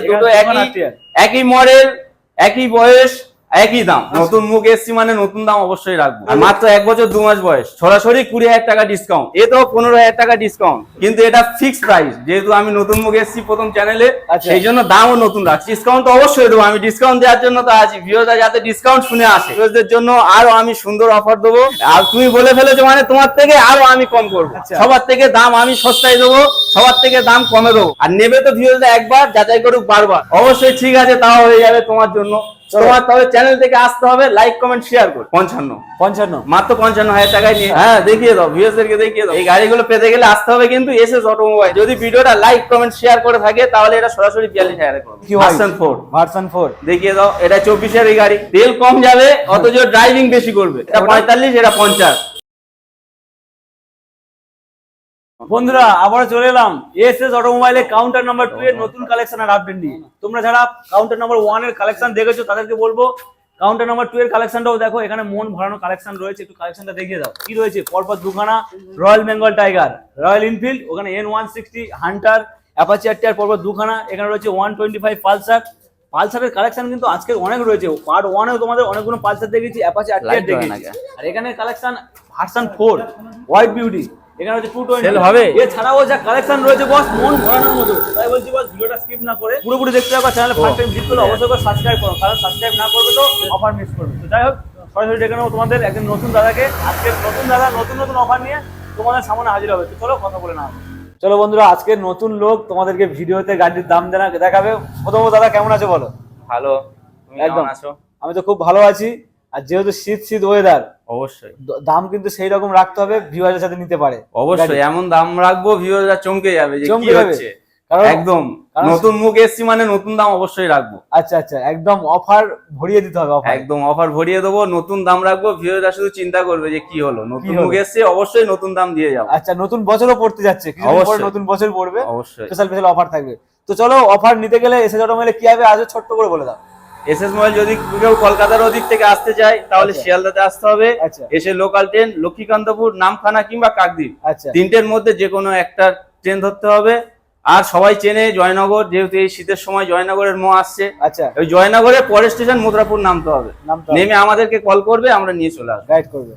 দুটো একই একই মডেল একই বয়স একই দাম নতুন মুখ এসছি মানে নতুন দাম অবশ্যই রাখব। আর মাত্র এক বছর দু মাস বয়স। সরাসরি কুড়ি হাজার টাকা ডিসকাউন্ট এ তো পনেরো হাজার টাকা ডিসকাউন্ট কিন্তু এটা ফিক্স প্রাইস যেহেতু আমি নতুন মুখ এসছি প্রথম চ্যানেলে আচ্ছা। সেই জন্য দামও নতুন রাখছি। ডিসকাউন্ট তো অবশ্যই দেবো। আমি ডিসকাউন্ট দেওয়ার জন্য তো আছি। ভিউজরা যাতে ডিসকাউন্ট শুনে আসে। ভিউজদের জন্য আরও আমি সুন্দর অফার দেবো। আর তুমি বলে ফেলেছো মানে তোমার থেকে আরও আমি কম করব। আচ্ছা। সবার থেকে দাম আমি সস্তায় দেবো। সবার থেকে দাম কমে দেবো। আর নেবে তো ভিউজরা একবার যাচাই করুক বারবার। অবশ্যই ঠিক আছে তাও হয়ে যাবে তোমার জন্য। তোমার তবে চ্যানেল থেকে আসতে হবে লাইক কমেন্ট শেয়ার করো। পঞ্চান্ন। পঞ্চান্ন। মাত্র পঞ্চান্ন হাজার টাকায় নিয়ে হ্যাঁ দেখিয়ে দাও ভিউয়ার্সদেরকে দেখিয়ে দাও। এই গাড়িগুলো পেতে গেলে আসতে হবে কিন্তু এসএস অটোমোবাইল যদি ভিডিওটা লাইক কমেন্ট শেয়ার করে থাকে তাহলে এটা সরাসরি বিয়াল্লিশ হাজার করবে ভার্সন ফোর ভার্সন ফোর দেখিয়ে দাও এটা চব্বিশের এই গাড়ি। তেল কম যাবে অথচ ড্রাইভিং বেশি করবে। এটা পঁয়তাল্লিশ এটা পঞ্চাশ। বন্ধুরা আবার চলে এলাম। এস এস অটোমোবাইলে কাউন্টার নাম্বার টু এর নতুন কালেকশন আর আপডেট নিয়ে। তোমরা যারা কাউন্টার নাম্বার ওয়ানের কালেকশন দেখেছ তাদেরকে বলব কাউন্টার নাম্বার টু এর কালেকশনটাও দেখো এখানে মন ভরানো কালেকশন রয়েছে। একটু কালেকশনটা দেখিয়ে দাও। কি রয়েছে? পরপর দুখানা royal Bengal tiger Royal Enfield ওখানে N one sixty Hunter Apache আর পরপর দুখানা এখানে রয়েছে ওয়ান টোয়েন্টি ফাইভ পালসার পালসারের কালেকশন কিন্তু আজকে অনেক রয়েছে। পার্ট ওয়ানেও তোমাদের অনেকগুলো পালসার দেখেছি অ্যাপাচি আর দেখেছি? আর এখানে collection version four white beauty এখানে হচ্ছে টু টোয়েন্টি হবে? এছাড়াও যা কালেকশন রয়েছে বস মন ভরানোর মতো। তাই বলছি বস ভিডিওটা স্কিপ না করে পুরোপুরি দেখতে হবে চ্যানেল ফার্স্ট টাইম ভিজিট করলে অবশ্যই করে সাবস্ক্রাইব করো কারণ সাবস্ক্রাইব না করবে তো অফার মিস করবে। তো যাই হোক সরাসরি ডেকে নেব তোমাদের একজন নতুন দাদাকে। আজকে নতুন দাদা নতুন নতুন অফার নিয়ে তোমাদের সামনে হাজির হবে। তো চলো কথা বলে না চলো বন্ধুরা আজকে নতুন লোক তোমাদেরকে ভিডিওতে গাড়ির দাম দেখাবে। প্রথমত দাদা কেমন আছে বলো? ভালো একদম। কেমন আছো? আমি তো খুব ভালো আছি। আর যেহেতু শীত শীত ওয়েদার অবশ্যই। দাম কিন্তু সেই রকম রাখতে হবে ভিউয়ারের সাথে নিতে পারে। অবশ্যই এমন দাম রাখব ভিউয়াররা চমকে যাবে যে কি হচ্ছে। একদম নতুন মুখ এসছি মানে নতুন দাম অবশ্যই রাখব। আচ্ছা আচ্ছা একদম অফার ভরিয়ে দিতে হবে অফার একদম অফার ভরিয়ে দেবো নতুন দাম রাখব ভিউয়াররা শুধু চিন্তা করবে যে কি হলো। নতুন মুখ এসছে অবশ্যই নতুন দাম দিয়ে যাব। আচ্ছা নতুন বছরও পড়তে যাচ্ছে অবশ্যই। নতুন বছর পড়বে অবশ্যই। স্পেশাল স্পেশাল অফার থাকবে। তো চলো অফার নিতে গেলে এসে জটো মেলে কি হবে আজও ছোট্ট করে বলে দাও। এসএস মোবাইল যদি কেউ কলকাতার ওদিক থেকে আসতে চায় তাহলে আচ্ছা। শিয়ালদাতে আসতে হবে। আচ্ছা। এসে লোকাল ট্রেন লক্ষ্মীকান্তপুর নামখানা কিংবা কাকদ্বীপ। আচ্ছা। তিনটের মধ্যে যে কোনো একটা ট্রেন ধরতে হবে। আর সবাই চেনে জয়নগর যেহেতু এই শীতের সময় জয়নগরের মো আসছে। আচ্ছা। ওই জয়নগরে পরের স্টেশন মুদ্রাপুর নামতে হবে। নেমে আমাদেরকে কল করবে আমরা নিয়ে চলে আসব। গাইড করবে।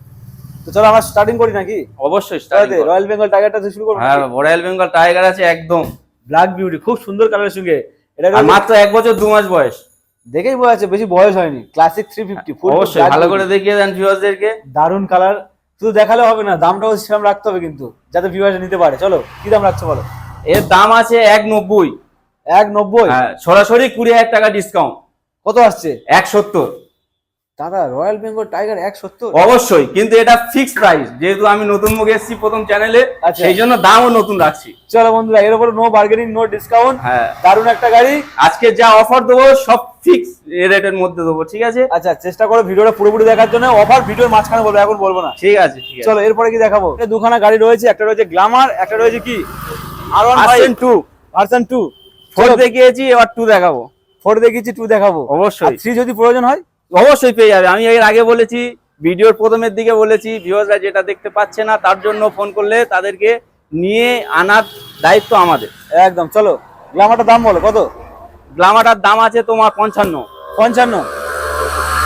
তো চলো আমরা স্টার্টিং করি নাকি? অবশ্যই করো। রয়্যাল বেঙ্গল টাইগারটা শুরু করব। হ্যাঁ রয়্যাল বেঙ্গল টাইগার আছে একদম। ব্ল্যাক বিউটি খুব সুন্দর কালারের সঙ্গে। এটা মাত্র এক বছর দু মাস বয়স। দেখেই বোঝা যাচ্ছে বেশি বয়স হয়নি। ক্লাসিক থ্রি ফিফটি অবশ্যই ভালো করে দেখিয়ে দেন ভিউয়ার্সদেরকে দারুণ কালার শুধু দেখালে হবে না দামটাও সেরকম রাখতে হবে কিন্তু যাতে ভিউয়ার্স নিতে পারে। চলো কি দাম রাখছো বলো? এর দাম আছে এক নব্বই। এক নব্বই? হ্যাঁ সরাসরি কুড়ি হাজার টাকা ডিসকাউন্ট কত আসছে? এক সত্তর। দাদা রয়্যাল বেঙ্গল টাইগার এক সত্তর। অবশ্যই কিন্তু এটা ফিক্স প্রাইস যেহেতু আমি নতুন মুখ এসেছি প্রথম চ্যানেলে। সেই জন্য দামও নতুন রাখছি। চলো বন্ধুরা এর উপর নো বার্গেনিং নো ডিসকাউন্ট হ্যাঁ। দারুণ একটা গাড়ি। আজকে যা অফার দেবো সব ফিক্স রেটের মধ্যে দেবো ঠিক আছে? আচ্ছা চেষ্টা করো ভিডিওটা পুরোপুরি দেখার জন্য অফার ভিডিওর মাঝখানে বলব এখন বলব না। ঠিক আছে চলো এরপরে কি দেখাবো? দুখানা গাড়ি রয়েছে একটা রয়েছে গ্লামার একটা রয়েছে কি? আর one version two version two four দেখিয়েছি এবার টু দেখাবো। ফোর দেখিয়েছি টু দেখাবো। অবশ্যই। থ্রি যদি প্রয়োজন হয় অবশ্যই পেয়ে যাবে। আমি এর আগে বলেছি ভিডিওর প্রথমের দিকে বলেছি ভিউয়ার্সরা যেটা দেখতে পাচ্ছে না তার জন্য ফোন করলে তাদেরকে নিয়ে আনার দায়িত্ব আমাদের। একদম চলো গ্লামারটার দাম বলো কত? গ্লামাটার দাম আছে তোমার পঞ্চান্ন। পঞ্চান্ন?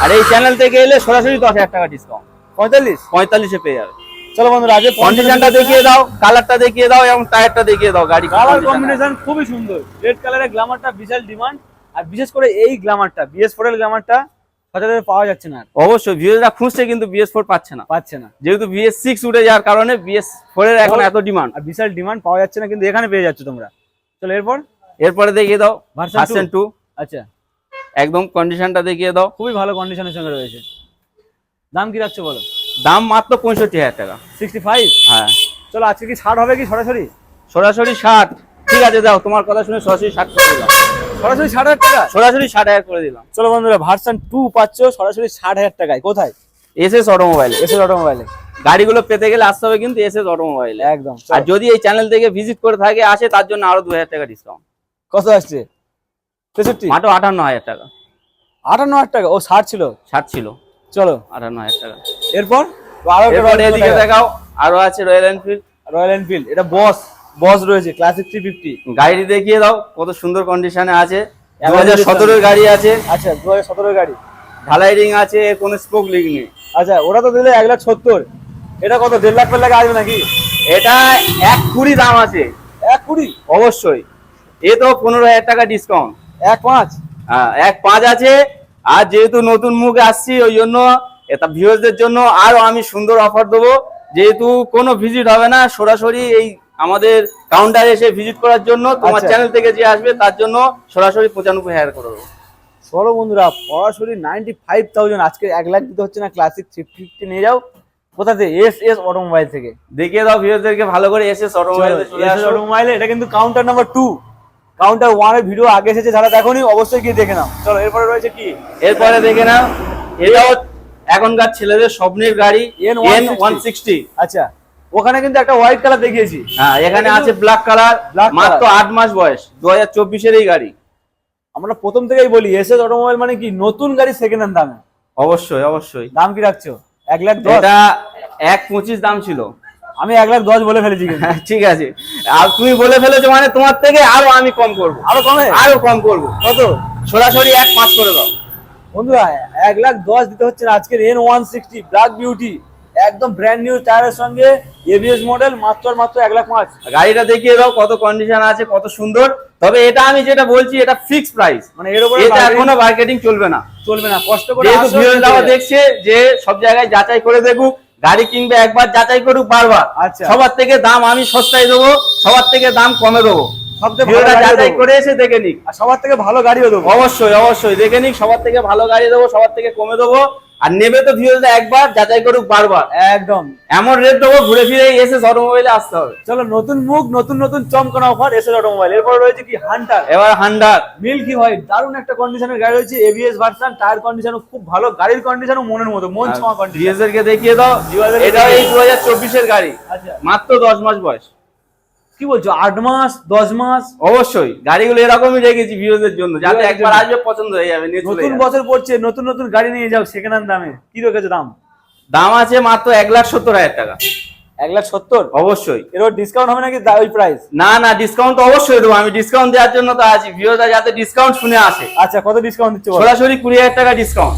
আর এই চ্যানেল থেকে এলে সরাসরি দশ হাজার টাকা ডিসকাউন্ট পঁয়তাল্লিশ? পঁয়তাল্লিশে পেয়ে যাবে। চলো বন্ধুরা আগে কন্ডিশনটা দেখিয়ে দাও কালারটা দেখিয়ে দাও এবং টায়ারটা দেখিয়ে দাও গাড়ি কালার কম্বিনেশন খুবই সুন্দর। রেড কালারের গ্লামারটা বিশাল ডিমান্ড আর বিশেষ করে এই গ্লামারটা বিএস ফোর এর গ্লামারটা সচরাচর পাওয়া যাচ্ছে না অবশ্যই ভিউয়াররা খুঁজছে কিন্তু বিএস ফোর পাচ্ছে না। পাচ্ছে না। যেহেতু বিএস সিক্স উঠে যাওয়ার কারণে বিএস ফোর এর এখন এত ডিমান্ড আর বিশাল ডিমান্ড পাওয়া যাচ্ছে না কিন্তু এখানে পেয়ে যাচ্ছ তোমরা। চলো এরপর? এরপরে দেখিয়ে দাও ভার্সন টু আচ্ছা। একদম কন্ডিশনটা দেখিয়ে দাও। খুবই ভালো কন্ডিশনের সঙ্গে রয়েছে। দাম কি রাখছো বলো? দাম মাত্র পঁয়ষট্টি হাজার টাকা। সিক্সটি ফাইভ হ্যাঁ। চলো আজকে কি ছাড় হবে কি সরাসরি? সরাসরি ষাট। ঠিক আছে দাও তোমার কথা শুনে সরাসরি ষাট করে দিলাম। সরাসরি ষাট হাজার টাকা সরাসরি ষাট হাজার করে দিলাম। চলো বন্ধুরা ভার্সন টু পাচ্ছ সরাসরি ষাট হাজার টাকায়। কোথায়? এস এস অটোমোবাইল এসএস অটোমোবাইলে গাড়িগুলো পেতে গেলে আসতে হবে কিন্তু এস এস অটোমোবাইল একদম আর যদি এই চ্যানেল থেকে ভিজিট করে থাকে আসে তার জন্য আরও দু হাজার টাকা ডিসকাউন্ট কত আসছে? তেষট্টি? মাত্র আটান্ন হাজার টাকা। আটান্ন হাজার টাকা? ও ষাট ছিল? ষাট ছিল। চলো। আটান্ন হাজার টাকা। এরপর? আরও দেখাও আরও আছে রয়্যাল এনফিল্ড রয়্যাল এনফিল্ড এটা বস বস রয়েছে ক্লাসিক থ্রি ফিফটি গাড়ি দেখিয়ে দাও কত সুন্দর কন্ডিশনে আছে। দু হাজার সতেরোর গাড়ি আছে। আচ্ছা দু হাজার সতেরোর গাড়ি। ঢালাই রিং আছে কোনো স্পোক লিগ নেই। আচ্ছা ওটা তো দিলে এক লাখ সত্তর। এটা কত দেড় লাখ লাখ আসবে নাকি? এটা এক কুড়ি দাম আছে। এক কুড়ি? অবশ্যই। এ তো পনেরো হাজার টাকা ডিসকাউন্ট এক পাঁচ? হ্যাঁ এক পাঁচ আছে। আর যেহেতু নতুন মুখ আসছি ওই জন্য এটা ভিউয়ারদের জন্য আরও আমি সুন্দর অফার দেবো। যেহেতু কোনো ভিজিট হবে না সরাসরি এই আমাদের কাউন্টারে এসে ভিজিট করার জন্য তোমার। চ্যানেল থেকে যে আসবে তার জন্য সরাসরি পঁচানব্বই হাজার করে দেবো। চলো বন্ধুরা সরাসরি নাইনটি ফাইভ থাউজেন্ড আজকে এক লাখ দিতে হচ্ছে না ক্লাসিক থ্রি ফিফটি নিয়ে যাও। কোথা থেকে? এস এস অটোমোবাইল থেকে। দেখিয়ে দাও ভিউয়ারদেরকে ভালো করে এস অটোমোবাইলে চলে আসো। অটোমোবাইল এটা কিন্তু কাউন্টার নাম্বার টু কাউন্টার ওয়ানের ভিডিও আগে এসেছে যারা দেখোনি অবশ্যই গিয়ে দেখে নাও। চলো এরপরে রয়েছে কি? এরপরে দেখে নাও এটাও এখনকার ছেলেদের স্বপ্নের গাড়ি এন N160 ওয়ান সিক্সটি আচ্ছা। ওখানে কিন্তু একটা হোয়াইট কালার দেখিয়েছি। হ্যাঁ এখানে আছে ব্ল্যাক কালার মাত্র আট মাস বয়স দু হাজার চব্বিশের এই গাড়ি। আমরা প্রথম থেকেই বলি এস এস অটোমোবাইল মানে কি? নতুন গাড়ি সেকেন্ড হ্যান্ড দামে। অবশ্যই অবশ্যই। দাম কি রাখছো? এক লাখ এটা এক পঁচিশ দাম ছিল। আমি এক লাখ দশ বলে ফেলেছি হ্যাঁ, ঠিক আছে। আর তুমি বলে ফেলেছো মানে তোমার থেকে আরও আমি কম করব। আরও কমে? আরও কম করব। কত? সরাসরি এক পাঁচ করে দাও। বন্ধুরা এক লাখ দশ দিতে হচ্ছে না। আজকের N one sixty black beauty একদম ব্র্যান্ড নিউ টায়ারের সঙ্গে এবিএস মডেল মাত্র মাত্র এক লাখ পাঁচ। গাড়িটা দেখিয়ে দাও কত কন্ডিশন আছে কত সুন্দর। তবে এটা আমি যেটা বলছি এটা ফিক্স প্রাইস মানে এর উপরে এটা এখনও মার্কেটিং চলবে না। চলবে না কষ্ট করে যেহেতু ভিউয়াররাও দেখছে যে সব জায়গায় যাচাই করে দেখুক গাড়ি কিনবে একবার যাচাই করুক বারবার। আচ্ছা। সবার থেকে দাম আমি সস্তায় দেবো সবার থেকে দাম কমে দেবো। করে এসে দেখে নিক। আর সবার থেকে ভালো গাড়িও দেবো। অবশ্যই অবশ্যই দেখে নিক সবার থেকে ভালো গাড়ি দেবো সবার থেকে কমে দেবো। আর নেবে তো ভিউয়াররা একবার যাচাই করুক বারবার। একদম। এমন রেট দেবো ঘুরে ফিরে এসে অটোমোবাইলে আসতে হবে। চলো নতুন মুখ নতুন নতুন চমকানো অফার এসে অটোমোবাইল এরপর রয়েছে কি হান্টার এবার হান্ডার মিল্কি হয় দারুণ একটা কন্ডিশনের গাড়ি রয়েছে এবিএস ভার্সন টায়ার কন্ডিশনও খুব ভালো গাড়ির কন্ডিশনও মনের মতো মন ছোঁয়া কন্ডিশন কে দেখিয়ে দাও এটা এই দু হাজার চব্বিশের গাড়ি। আচ্ছা। মাত্র দশ মাস বয়স। কি বলছো আট মাস দশ মাস? অবশ্যই গাড়িগুলো এরকমই রেখেছি ভিউজের জন্য যাতে একবার আসবে পছন্দ হয়ে যাবে নতুন বছর পড়ছে নতুন নতুন গাড়ি নিয়ে যাও হ্যান্ড দামে। কি রেখেছো দাম? দাম আছে মাত্র এক লাখ সত্তর হাজার টাকা। এক লাখ সত্তর? অবশ্যই। এরপর ডিসকাউন্ট হবে নাকি ওই প্রাইস না না ডিসকাউন্ট তো অবশ্যই দেবো আমি ডিসকাউন্ট দেওয়ার জন্য তো আছি ভিউজরা যাতে ডিসকাউন্ট শুনে আসে। আচ্ছা কত ডিসকাউন্ট দিচ্ছে সরাসরি কুড়ি হাজার টাকা ডিসকাউন্ট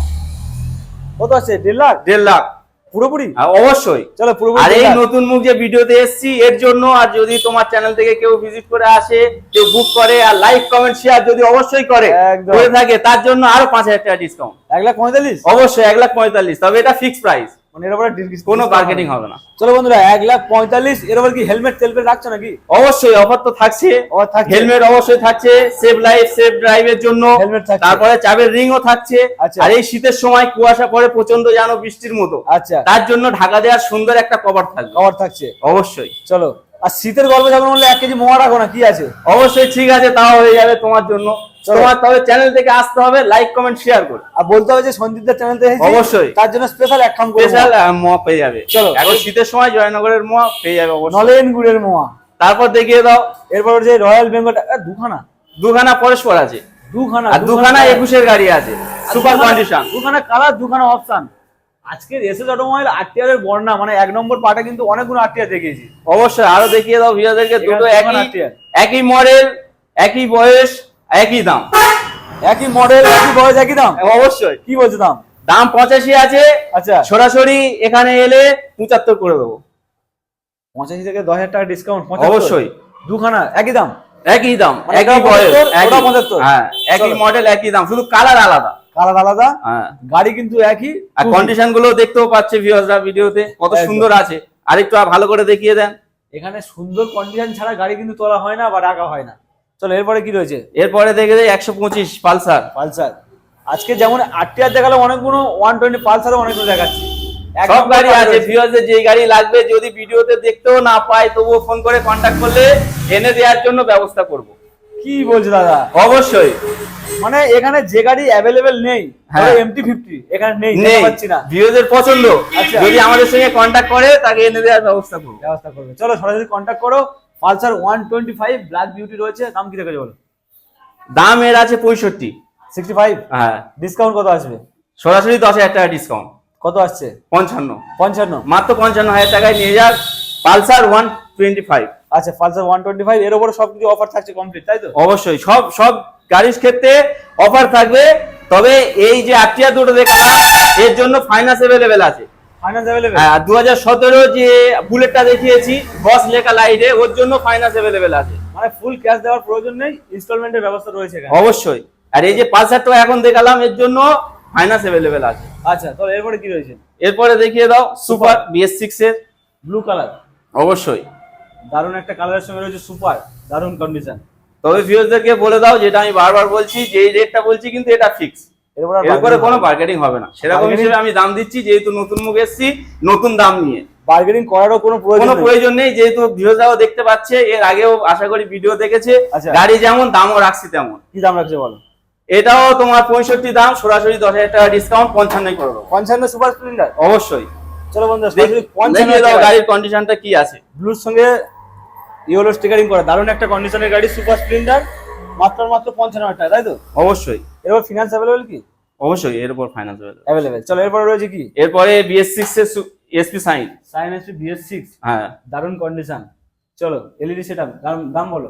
কত আছে? দেড় লাখ? দেড় লাখ। পুরোপুরি? অবশ্যই। চলো পুরোপুরি আর এই নতুন মুখ যে ভিডিওতে এসেছি এর জন্য আর যদি তোমার চ্যানেল থেকে কেউ ভিজিট করে আসে কেউ বুক করে আর লাইক কমেন্ট শেয়ার যদি অবশ্যই করে। করে থাকে তার জন্য আরও পাঁচ হাজার টাকা ডিসকাউন্ট এক লাখ পঁয়তাল্লিশ? অবশ্যই এক লাখ পঁয়তাল্লিশ তবে এটা ফিক্সড প্রাইস মানে এর উপরে কোনো মার্কেটিং হবে না। চলো বন্ধুরা এক লাখ পঁয়তাল্লিশ এর উপর কি হেলমেট টেলমেট রাখছো নাকি? অবশ্যই অফার তো থাকছে। হেলমেট অবশ্যই থাকছে লাইফ ড্রাইভের জন্য। থাকছে। তারপরে চাবের রিংও থাকছে। আচ্ছা। আর এই শীতের সময় কুয়াশা পড়ে প্রচণ্ড জানো বৃষ্টির মতো। আচ্ছা। তার জন্য ঢাকা দেওয়ার সুন্দর একটা কভার থাকবে। কভার থাকছে। অবশ্যই। চলো। আর শীতের গল্প যখন বললে এক কেজি মোয়া রাখো না কি আছে? অবশ্যই ঠিক আছে তাও হয়ে যাবে তোমার জন্য। তোমার তবে চ্যানেল থেকে আসতে হবে লাইক কমেন্ট শেয়ার করে। আর বলতে হবে যে সন্দীপদার চ্যানেল থেকে অবশ্যই। তার জন্য স্পেশাল এক খাম করে স্পেশাল মোয়া। পেয়ে যাবে। চলো। এখন শীতের সময় জয়নগরের মোয়া পেয়ে যাবে অবশ্যই। নলেন গুড়ের মোয়া। তারপর দেখিয়ে দাও। এরপর যে রয়্যাল বেঙ্গল দুখানা। দুখানা পরস্পর আছে। দুখানা আর দুখানা একুশের গাড়ি আছে। সুপার কন্ডিশন দুখানা কালার দুখানা অপশন আজকের এসএস অটোমোবাইল আরটিআর এর বর্ণা মানে এক নম্বর পার্টে কিন্তু অনেকগুলো আরটিআর দেখিয়েছি। অবশ্যই আরও দেখিয়ে দাও ভিউয়ারদেরকে এখানে দুটো একই একই মডেল একই বয়স একই দাম। একই মডেল একই বয়স একই দাম? অবশ্যই। কি বলছো দাম? দাম পঁচাশি আছে। আচ্ছা। সরাসরি এখানে এলে পঁচাত্তর করে দেবো। পঁচাশি থেকে দশ হাজার টাকা ডিসকাউন্ট অবশ্যই। দুখানা একই দাম? একই দাম মানে একই বয়স 75, একই- 75 হ্যাঁ একই মডেল একই দাম শুধু কালার আলাদা। কালার আলাদা হ্যাঁ। গাড়ি কিন্তু একই আর। কন্ডিশনগুলো দেখতেও পাচ্ছে ভিউয়ার্সরা ভিডিওতে কত সুন্দর আছে। আরেকটু ভালো করে দেখিয়ে দেন। এখানে সুন্দর কন্ডিশন ছাড়া গাড়ি কিন্তু তোলা হয় না বা রাখা হয় না। চলো এরপরে কি রয়েছে? এরপরে দেখে দেয় একশো পঁচিশ পালসার। পালসার। আজকে যেমন আরটিআর দেখাল অনেকগুলো ওয়ান টোয়েন্টি পালসারও অনেকগুলো দেখাচ্ছি। সব গাড়ি আছে। ভিউয়ার্সদের যে গাড়ি লাগবে যদি ভিডিওতে দেখতেও না পায় তবুও ফোন করে কন্ট্যাক্ট করলে এনে দেওয়ার জন্য ব্যবস্থা করব। কি বলছো দাদা? অবশ্যই। মানে এখানে যে গাড়ি অ্যাভেলেবেল নেই হ্যাঁ। এমটি ফিফটি এখানে নেই নেই। দেখতে পাচ্ছি না। ভিউয়ারদের পছন্দ। আচ্ছা। যদি আমাদের সঙ্গে কন্ট্যাক্ট করে তাকে এনে দেওয়ার ব্যবস্থা করব। ব্যবস্থা করবে। চলো সরাসরি কন্ট্যাক্ট করো। Pulsar one twenty five black beauty রয়েছে। দাম কি রেখেছে বলো? দাম এর আছে পঁয়ষট্টি। সিক্সটি ফাইভ হ্যাঁ। ডিসকাউন্ট কত আসবে? সরাসরি দশ হাজার টাকা ডিসকাউন্ট কত আসছে? পঞ্চান্ন। পঞ্চান্ন। মাত্র পঞ্চান্ন হাজার টাকায় নিয়ে যাক। পালসার ওয়ান টোয়েন্টি ফাইভ আচ্ছা পালসার ওয়ান টোয়েন্টি ফাইভ এর উপরে সবকিছু অফার থাকছে কমপ্লিট তাই তো? অবশ্যই। সব সব গাড়ির ক্ষেত্রে অফার থাকবে। তবে এই যে আটটিয়া দুটো দেখালাম এর জন্য ফাইন্যান্স অ্যাভেলেবেল আছে। হ্যাঁ দু হাজার সতেরো যে বুলেটটা দেখিয়েছি বস লেখা লাইটে ওর জন্য ফাইন্যান্স অ্যাভেলেবেল আছে। মানে ফুল ক্যাশ দেওয়ার প্রয়োজন নেই ইনস্টলমেন্টের ব্যবস্থা রয়েছে অবশ্যই। আর এই যে পালসারটা এখন দেখালাম এর জন্য ফাইন্যান্স অ্যাভেলেবেল আছে। আচ্ছা এরপরে কি রয়েছে? এরপরে দেখিয়ে দাও সুপার বিএস সিক্স এর। ব্লু কালার অবশ্যই। দারুণ একটা কালারের সঙ্গে রয়েছে সুপার দারুণ কন্ডিশন তবে ভিউয়ারদেরকে বলে দাও যেটা আমি বারবার বলছি যে রেটটা বলছি কিন্তু এটা ফিক্স এরপরে কোনো মার্কেটিং হবে না। সেরকম হিসেবে আমি দাম দিচ্ছি যেহেতু নতুন মুখ এসছি নতুন দাম নিয়ে। বার্গেনিং করারও কোনো প্রয়োজন কোনো প্রয়োজন নেই যেহেতু ভিউয়াররাও দেখতে পাচ্ছে এর আগেও আশা করি ভিডিও দেখেছে। আচ্ছা। গাড়ি যেমন দামও রাখছি তেমন। কি দাম রাখছে বলো? এটাও তোমার পঁয়ষট্টি দাম সরাসরি দশ হাজার টাকা ডিসকাউন্ট পঞ্চান্ন করে দেবো। পঞ্চান্ন সুপার স্প্লেন্ডার অবশ্যই। চলো বন্ধু গাড়ির কন্ডিশনটা কি আছে। ব্লুর সঙ্গে ইয়েলো স্টিকারিং করা দারুণ একটা কন্ডিশনের গাড়ি সুপার স্প্লেন্ডার মাত্র মাত্র পঞ্চান্ন হাজার টাকা তাই তো? অবশ্যই। এরপর ফিনান্স অ্যাভেলেবেল কি? অবশ্যই এর উপর অ্যাভেলেবেল চলো এরপরে রয়েছে কি? এরপরে বিএস সিক্স এর SP Shine Shine SP BS six হ্যাঁ। দারুণ কন্ডিশন চলো এলইডি সেটআপ দাম দাম বলো।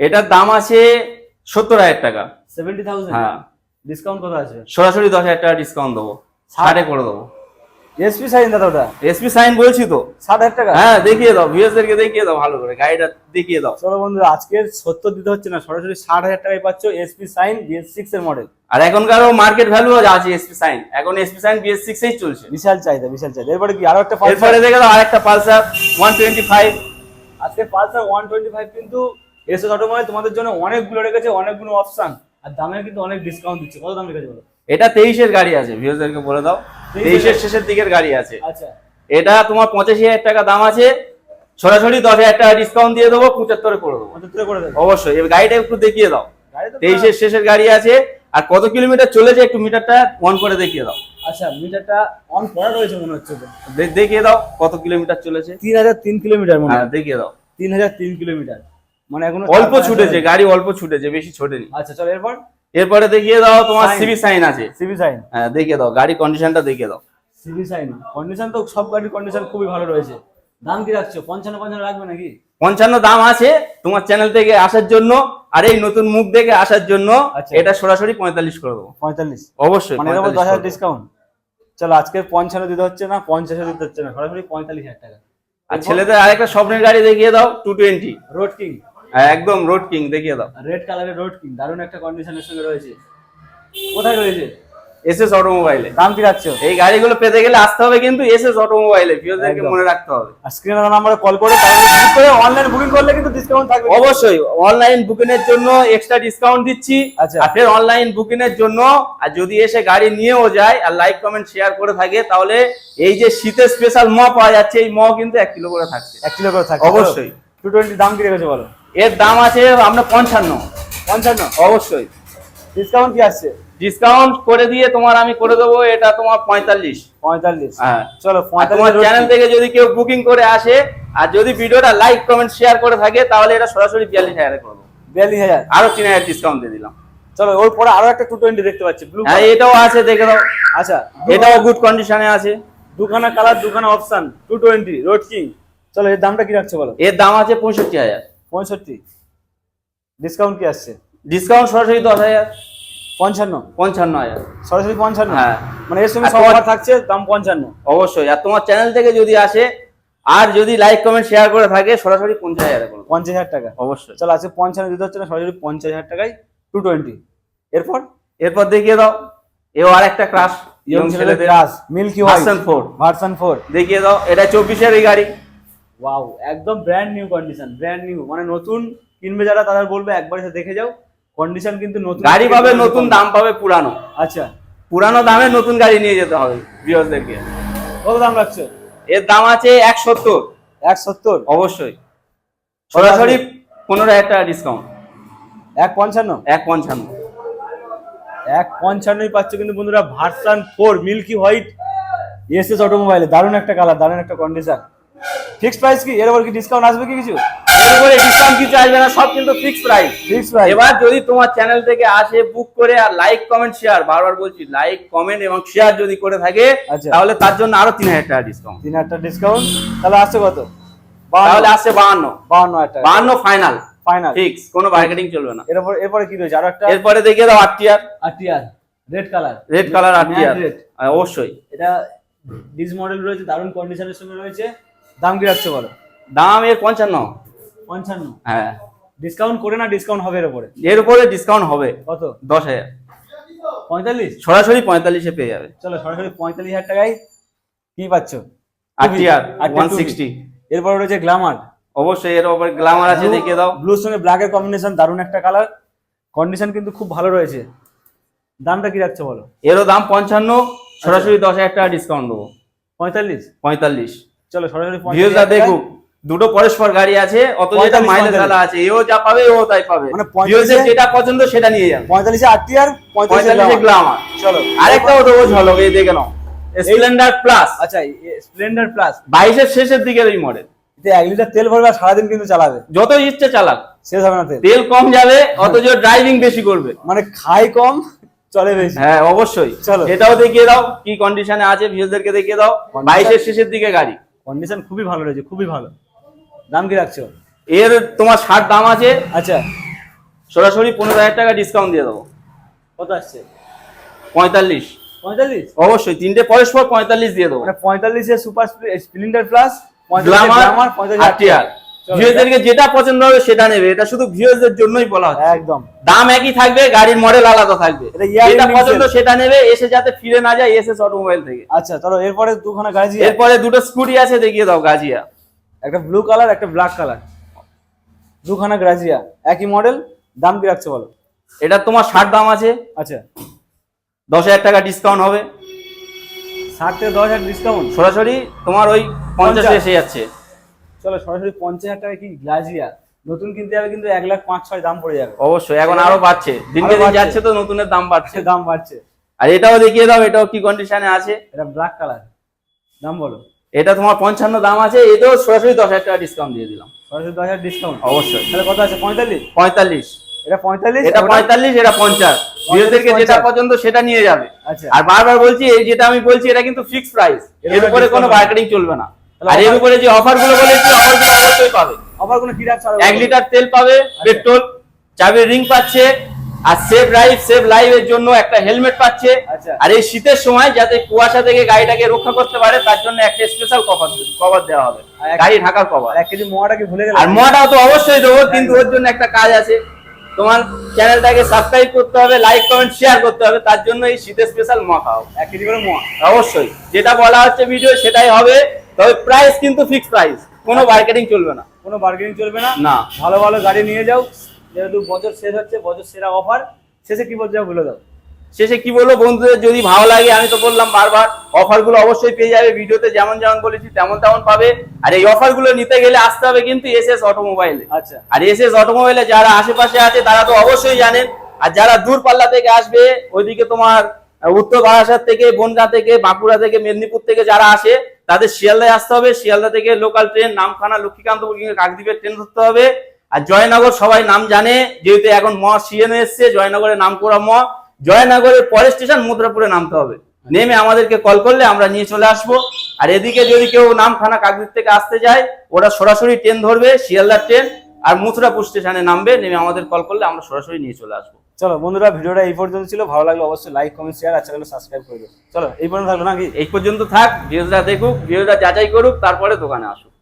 এটার দাম আছে সত্তর হাজার টাকা। সেভেন্টি থাউজেন্ড হ্যাঁ। ডিসকাউন্ট কত আছে? সরাসরি দশ হাজার টাকা ডিসকাউন্ট দেবো। ষাটে করে দেবো। এসপি সাইন দাদা। ওটা এসপি সাইন বলছি তো। ষাট হাজার টাকা। হ্যাঁ দেখিয়ে দাও ভিউয়ারদেরকে দেখিয়ে দাও ভালো করে গাড়িটা দেখিয়ে দাও। চলো বন্ধুরা আজকের সত্তর দিতে হচ্ছে না সরাসরি ষাট হাজার টাকায় পাচ্ছ এসপি সাইন বিএস সিক্স এর মডেল আর এখনকারও মার্কেট ভ্যালু আছে এসপি সাইন এখন এসপি সাইন বিএস সিক্স এই চলছে। বিশাল চাহিদা বিশাল চাহিদা। এরপরে কি আরও একটা এরপরে পালসার দেখে দাও আরেকটা পালসার ওয়ান টোয়েন্টি ফাইভ আজকে পালসার ওয়ান টোয়েন্টি ফাইভ কিন্তু এসএস অটোমোবাইল তোমাদের জন্য অনেকগুলো রেখেছে অনেকগুলো অপশন আর দামে কিন্তু অনেক ডিসকাউন্ট দিচ্ছে। কত দাম রেখেছে বলো? এটা তেইশের গাড়ি আছে ভিউয়ারদেরকে বলে দাও। 23 তেইশের শেষের দিকের গাড়ি আছে। আচ্ছা। এটা তোমার পঁচাশি হাজার টাকা দাম আছে সরাসরি দশ হাজার টাকা ডিসকাউন্ট দিয়ে দেবো পঁচাত্তরে করে দেবো। অবশ্যই এবার গাড়িটা একটু দেখিয়ে দাও। তেইশের শেষের গাড়ি আছে আর কত কিলোমিটার চলেছে একটু মিটারটা অন করে দেখিয়ে দাও। আচ্ছা মিটারটা অন করা রয়েছে মনে হচ্ছে দেখিয়ে দাও কত কিলোমিটার চলেছে। তিন হাজার তিন কিলোমিটার মনে হয় দেখিয়ে দাও। তিন হাজার তিন কিলোমিটার। মানে এখনও অল্প ছুটেছে গাড়ি অল্প ছুটেছে বেশি ছোটেনি। আচ্ছা চলো এরপর? এরপরে দেখিয়ে দাও তোমার। সিবি সাইন আছে। সিবি সাইন হ্যাঁ দেখিয়ে দাও গাড়ি কন্ডিশনটা দেখিয়ে দাও। সিবি সাইন কন্ডিশন তো সব গাড়ির কন্ডিশন খুবই ভালো রয়েছে। দাম কি রাখছো? পঞ্চান্ন পঞ্চান্ন রাখবে নাকি? পঞ্চান্ন দাম আছে তোমার চ্যানেল থেকে আসার জন্য আর এই নতুন মুখ দেখে আসার জন্য আচ্ছা। এটা সরাসরি পঁয়তাল্লিশ করে দেবো। পঁয়তাল্লিশ। অবশ্যই মানে এর উপর 45 দশ হাজার ডিসকাউন্ট চলো আজকে পঞ্চান্ন দিতে হচ্ছে না পঞ্চাশ দিতে হচ্ছে না সরাসরি পঁয়তাল্লিশ হাজার টাকা। আর ছেলেদের আরেকটা স্বপ্নের গাড়ি দেখিয়ে দাও টু টোয়েন্টি রোড কিং একদম রোড কিং দেখিয়ে দাও। রেড কালারের রোড কিং দারুণ একটা কন্ডিশনের সঙ্গে রয়েছে। কোথায় রয়েছে? এস এস অটোমোবাইলে দাম কি রাখছো এই গাড়িগুলো পেতে গেলে আসতে হবে কিন্তু এস এস অটোমোবাইলে ভিউদেরকে মনে রাখতে হবে। আর স্ক্রিনে নাম্বারে কল করে তারপরে বুক করে অনলাইন বুকিং করলে কিন্তু ডিসকাউন্ট থাকবে। অবশ্যই অনলাইন বুকিং এর জন্য এক্সট্রা ডিসকাউন্ট দিচ্ছি। আচ্ছা। আর ফের অনলাইন বুকিং এর জন্য আর যদি এসে গাড়ি নিয়েও যায় আর লাইক কমেন্ট শেয়ার করে থাকে তাহলে এই যে শীতের স্পেশাল ম পাওয়া যাচ্ছে এই ম কিন্তু এক কিলো করে থাকছে। এক কিলো করে থাকবে অবশ্যই। টু টোয়েন্টি দাম কি রেখেছো বলো? এর দাম আছে আমরা পঞ্চান্ন। পঞ্চান্ন? অবশ্যই। ডিসকাউন্ট কি আসছে? ডিসকাউন্ট করে দিয়ে তোমার আমি করে দেবো এটা তোমার পঁয়তাল্লিশ। পঁয়তাল্লিশ। হ্যাঁ। চলো তোমার চ্যানেল থেকে যদি কেউ বুকিং করে আসে আর যদি ভিডিওটা লাইক কমেন্ট শেয়ার করে থাকে তাহলে এটা সরাসরি বিয়াল্লিশ হাজারে করব। বিয়াল্লিশ হাজার? আরও তিন হাজার ডিসকাউন্ট দিয়ে দিলাম। চলো ওর পরে আরও একটা টু টোয়েন্টি দেখতে পাচ্ছি ব্লু হ্যাঁ এটাও আছে দেখে দাও আচ্ছা এটাও গুড কন্ডিশনে আছে। দুখানা কালার দুখানা option two twenty road king চলো এর দামটা কি রাখছো বলো? এর দাম আছে পঁয়ষট্টি হাজার। পঁয়ষট্টি। ডিসকাউন্ট কি আসছে? ডিসকাউন্ট সরাসরি দশ হাজার। পঞ্চান্ন। পঞ্চান্ন হাজার। সরাসরি পঞ্চান্ন? হ্যাঁ। মানে এর সঙ্গে আর সব তোমার- offer থাকছে দাম পঞ্চান্ন। অবশ্যই। আর তোমার চ্যানেল থেকে যদি আসে আর যদি লাইক কমেন্ট শেয়ার করে থাকে সরাসরি পঞ্চাশ হাজারে পঞ্চাশ হাজার টাকা। অবশ্যই। চলো আজকে পঞ্চান্ন দিতে হচ্ছে না সরাসরি পঞ্চাশ হাজার টাকায় টু টোয়েন্টি এরপর? এরপর দেখিয়ে দাও। এও আর একটা ক্রাশ ইয়ং ছেলেদের class milky version four version four দেখিয়ে দাও। এটা চব্বিশের এই গাড়ি। ওয়াও একদম brand new condition brand new মানে নতুন কিনবে যারা তারা বলবে একবার এসে দেখে যাও। কন্ডিশন কিন্তু নতুন। গাড়ি পাবে নতুন দাম পাবে পুরানো। আচ্ছা। পুরানো দামে নতুন গাড়ি নিয়ে যেতে হবে ভিউয়ার্সদেরকে কত দাম রাখছো? এর দাম আছে এক সত্তর এক সত্তর অবশ্যই। সরাসরি পনেরো হাজার টাকা ডিসকাউন্ট এক পঞ্চান্ন? এক পঞ্চান্ন। এক পঞ্চান্নই পাচ্ছ কিন্তু বন্ধুরা version four milky white SS অটোমোবাইলে দারুণ একটা কালার দারুণ একটা কন্ডিশন ফিক্সড প্রাইস কি? এর উপর কি ডিসকাউন্ট আসবে কি কিছু? এর উপরে ডিসকাউন্ট কিছু আসবে না সব কিন্তু ফিক্স প্রাইস ফিক্সড প্রাইস এবার যদি তোমার চ্যানেল থেকে আসে বুক করে আর লাইক কমেন্ট শেয়ার বারবার বলছি লাইক কমেন্ট এবং শেয়ার যদি করে থাকে আচ্ছা। তাহলে তার জন্য আরও তিন হাজার টাকা ডিসকাউন্ট তিন হাজার ডিসকাউন্ট তাহলে আসছে কত? বাহান্ন। তাহলে আসছে বাহান্ন। বাহান্ন হাজার টাকা। বাহান্ন ফাইনাল ফাইনাল ফিক্স কোনো মার্কেটিং চলবে না। এরপর এরপরে কি রয়েছে? আরও একটা? এরপরে দেখিয়ে দাও আটটিয়ার আর টিয়ার রেড কালার রেড কালার আটটিয়ার রেড অবশ্যই। এটা ডিস মডেল রয়েছে দারুণ কন্ডিশনের সঙ্গে রয়েছে। দাম কি রাখছো বলো? দাম এর পঞ্চান্ন। পঞ্চান্ন। হ্যাঁ। ডিসকাউন্ট করে না ডিসকাউন্ট হবে এর উপরে? এর উপরে ডিসকাউন্ট হবে। কত? দশ হাজার। পঁয়তাল্লিশ? সরাসরি পঁয়তাল্লিশে পেয়ে যাবে। চলো সরাসরি পঁয়তাল্লিশ হাজার টাকায় কি পাচ্ছ? আটটা ওয়ান সিক্সটি এরপরে রয়েছে গ্ল্যামার অবশ্যই এর উপরে গ্লামার আছে দেখিয়ে দাও। ব্লুর সঙ্গে ব্ল্যাকের কম্বিনেশন দারুণ একটা কালার কন্ডিশন কিন্তু খুব ভালো রয়েছে। দামটা কি রাখছে বলো? এরও দাম পঞ্চান্ন সরাসরি দশ হাজার টাকা ডিসকাউন্ট দেবো। পঁয়তাল্লিশ? পঁয়তাল্লিশ। চলো সরাসরি ভিউজটা দেখুক দুটো পরস্পর গাড়ি আছে অত যেটা মাইলেজ আলা আছে এও যা পাবে ও তাই পাবে। মানে 45 যেটা পছন্দ সেটা নিয়ে যাবে। পঁয়তাল্লিশে আটটি আর পঁয়তাল্লিশে গ্লামার চলো আরেকটাও দেবো ঝলক এই দেখে নাও। স্প্লেন্ডার প্লাস আচ্ছা স্প্লেন্ডার প্লাস বাইশের শেষের দিকের এই মডেল এতে এক লিটার তেল ভরবে আর সারাদিন কিন্তু চালাবে। যত ইচ্ছে চালাক। শেষ হবে না তেল। তেল কম যাবে অথচ ড্রাইভিং বেশি করবে। মানে খাই কম চলে বেশি। হ্যাঁ অবশ্যই। চলো। এটাও দেখিয়ে দাও কি কন্ডিশনে আছে ভিউজদেরকে দেখিয়ে দাও। বাইশের শেষের দিকে গাড়ি। কন্ডিশন খুবই ভালো রয়েছে খুবই ভালো। দাম কি রাখছো? এর তোমার শার্ট দাম আছে। আচ্ছা। সরাসরি পনেরো হাজার টাকা ডিসকাউন্ট দিয়ে দেবো। কত আসছে? পঁয়তাল্লিশ। পঁয়তাল্লিশ? অবশ্যই তিনটে পরস্পর পঁয়তাল্লিশ দিয়ে দেবো। মানে পঁয়তাল্লিশে সুপার স্প্লিন্ডার প্লাস গ্লামার পঁয়তাল্লিশ আরটিআর যেটা পছন্দ হবে সেটা নেবে। এটা শুধু ভিউজদের জন্যই বলা হচ্ছে। একদম। দাম একই থাকবে গাড়ির মডেল আলাদা থাকবে। যেটা পছন্দ সেটা নেবে এসে যাতে ফিরে না যায় এসএস অটোমোবাইল থেকে। আচ্ছা চলো এরপরে দুখানা গাড়ি এরপরে দুটো স্কুটি আছে দেখিয়ে দাও গাজিয়া। একটা ব্লু কালার একটা ব্ল্যাক কালার দুখানা গ্রাজিয়া একই মডেল দাম কি রাখছে বলো? এটা তোমার ষাট দাম আছে। আচ্ছা। দশ হাজার টাকা ডিসকাউন্ট হবে। ষাট থেকে দশ হাজার ডিসকাউন্ট সরাসরি তোমার ওই পঞ্চাশ। এসে যাচ্ছে। চলো সরাসরি পঞ্চাশ হাজার টাকা কি গ্লাজিয়া। নতুন কিনতে যাবে কিন্তু এক লাখ পাঁচ ছয় দাম পড়ে যাবে। অবশ্যই এখন আরও বাড়ছে। দিনকে দিন যাচ্ছে তো নতুনের দাম বাড়ছে। দাম বাড়ছে। আর এটাও দেখিয়ে দাও এটাও কি কন্ডিশনে আছে? এটা ব্ল্যাক কালার দাম বলো। এটা তোমার পঞ্চান্ন দাম আছে এটাও সরাসরি দশ হাজার টাকা ডিসকাউন্ট দিয়ে দিলাম। সরাসরি দশ হাজার ডিসকাউন্ট অবশ্যই। তাহলে কত আছে? পঁয়তাল্লিশ? পঁয়তাল্লিশ। এটা পঁয়তাল্লিশ? এটা পঁয়তাল্লিশ এটা পঞ্চাশ। যেটা। পছন্দ সেটা নিয়ে যাবে। আচ্ছা। আর বারবার বলছি এই যেটা আমি বলছি এটা কিন্তু ফিক্স প্রাইস এর উপরে কোনো মার্কেটিং চলবে না। আর এর উপরে যে অফারগুলো বলেছি অফারগুলো অবশ্যই পাবে। কোনো কি রাখছে আরও এক লিটার তেল পাবে পেট্রোল চাবির রিং পাচ্ছে আর সেভ লাইফ সেভ লাইফ এর জন্য একটা হেলমেট পাচ্ছে। আচ্ছা। আর এই শীতের সময় যাতে কুয়াশা থেকে গাড়িটাকে রক্ষা করতে পারে তার জন্য একটা স্পেশাল কভার কভার দেওয়া হবে। গাড়ি ঢাকার কভার এক কেজি মোয়াটা কি ভুলে গেলে? আর মোয়াটাও তো অবশ্যই দেবো কিন্তু ওর জন্য একটা কাজ আছে। তোমার চ্যানেলটাকে সাবস্ক্রাইব করতে হবে লাইক কমেন্ট শেয়ার করতে হবে তার জন্য এই শীতের স্পেশাল মোয়া খাও এক কেজি করে মোয়া। অবশ্যই। যেটা বলা হচ্ছে ভিডিও সেটাই হবে। তবে প্রাইস কিন্তু ফিক্স প্রাইস কোনো মার্কেটিং চলবে না। কোনো বার্গেনিং চলবে না। না। ভালো ভালো গাড়ি নিয়ে যাও। যেহেতু বছর শেষ হচ্ছে বছর সেরা অফার শেষে কি বলতে বলে দাও। শেষে কি বলব বন্ধুদের যদি ভালো লাগে আমি তো বললাম বারবার অফারগুলো অবশ্যই পেয়ে যাবে। ভিডিওতে যেমন যেমন বলেছি তেমন তেমন পাবে। আর এই অফারগুলো নিতে গেলে আসতে হবে কিন্তু এস এস অটোমোবাইলে। আচ্ছা। আর এস এস অটোমোবাইলে যারা আশেপাশে আছে তারা তো অবশ্যই জানেন। আর যারা দূর পাল্লা থেকে আসবে ওইদিকে তোমার উত্তর বারাসাত থেকে বনগা থেকে বাঁকুড়া থেকে মেদিনীপুর থেকে যারা আসে তাদের শিয়ালদায় আসতে হবে। শিয়ালদা থেকে লোকাল ট্রেন নামখানা, লক্ষ্মীকান্তপুর কিংবা কাকদ্বীপের ট্রেন ধরতে হবে। আর জয়নগর সবাই নাম জানে, যেহেতু এখন ম সিএনএ এসছে জয়নগরের নাম করা ম। জয়নগরের পরের স্টেশন মুদ্রাপুরে নামতে হবে। নেমে আমাদেরকে কল করলে আমরা নিয়ে চলে আসব। আর এদিকে যদি কেউ নামখানা কাকদ্বীপ থেকে আসতে যায়, ওরা সরাসরি ট্রেন ধরবে, শিয়ালদার ট্রেন আর মুথুরাপুর স্টেশনে নামবে। নেমে আমাদের কল করলে আমরা সরাসরি নিয়ে চলে আসব। চলো বন্ধুরা, ভিডিওটা এই পর্যন্ত ছিল। ভালো লাগলে অবশ্যই লাইক কমেন্ট শেয়ার আর চ্যানেল সাবস্ক্রাইব করে দিও। চলো, এই পর্যন্ত থাকল নাকি? এই পর্যন্ত থাক, ভিডিওটা দেখুক, ভিডিওটা যাচাই করুক, তারপরে দোকানে আসুক।